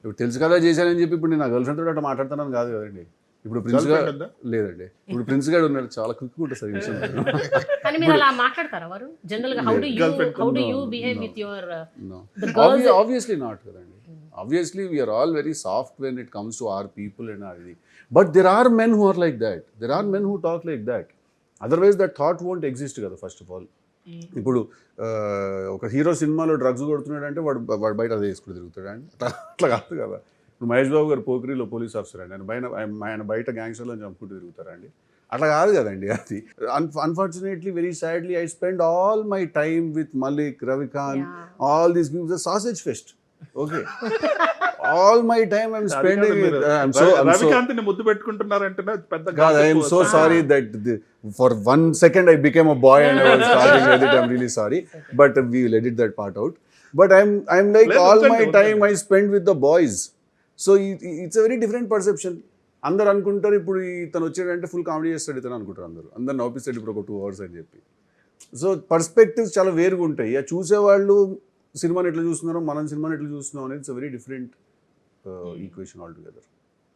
ఇప్పుడు తెలుసు కదా చేశానని చెప్పి ఇప్పుడు నేను నా గర్ల్ ఫ్రెండ్ తోటి అట్లా మాట్లాడుతున్నాను కాదు కదండి. ఇప్పుడు ప్రిన్స్ గారు? లేదండి. ఇప్పుడు ప్రిన్స్ గారు ఉన్నాడు చాలా క్విక్ ఉంటుంది సార్ ఈ విషయం. కానీ మీరు అలా మాట్లాడతారా వారు? జనరల్గా how do you Girlfriend how do no, you behave no. With your No. The girls- Obvi- obviously not కదండి. Obviously we are all very soft when it comes to our people and అది but there are men who are like that there are men who talk like that otherwise that thought won't exist కదా first of all ఇప్పుడు ఒక hero సినిమాలో drugs కొడుతున్నాడు అంటే వాడు వాడు బయట అది వేసుకుని తిరుగుతాడు? అండి అట్లా అట్లా కాదు కదా. ఇప్పుడు మహేష్ బాబు గారు పోఖరిలో పోలీస్ ఆఫీసర్ అండి. ఆయన బయట ఆయన బయట గ్యాంగ్స్టర్లో చంపుకుంటూ తిరుగుతారండి. అట్లా కాదు కదండి అది. Unfortunately very sadly I spend all my time with Malik Ravikanth all these peoples sausage fest okay all my time I'm spending I'm so రవికాంత్ని ముద్దు పెట్టుకుంటున్నారంటే పెద్ద God, I am gossip so for one second I became a boy and I'm really sorry but we will edit that part out but I'm I'm like all my time I spend with the boys so it's a very different perception అందరు అనుకుంటారు ఇప్పుడు ఇతను వచ్చేటంటే full comedy చేస్తాడు ఇతను అనుకుంటారు అందరు. అందరు నవ్విస్తాడు ఇప్పుడు ఒక టూ అవర్స్ అని చెప్పి. సో పర్స్పెక్టివ్స్ చాలా వేరుగా ఉంటాయి. ఆ చూసేవాళ్ళు సినిమాని ఎట్లా చూస్తున్నారో మనం సినిమాని ఎట్లా చూస్తున్నాం అనేది it's very different equation altogether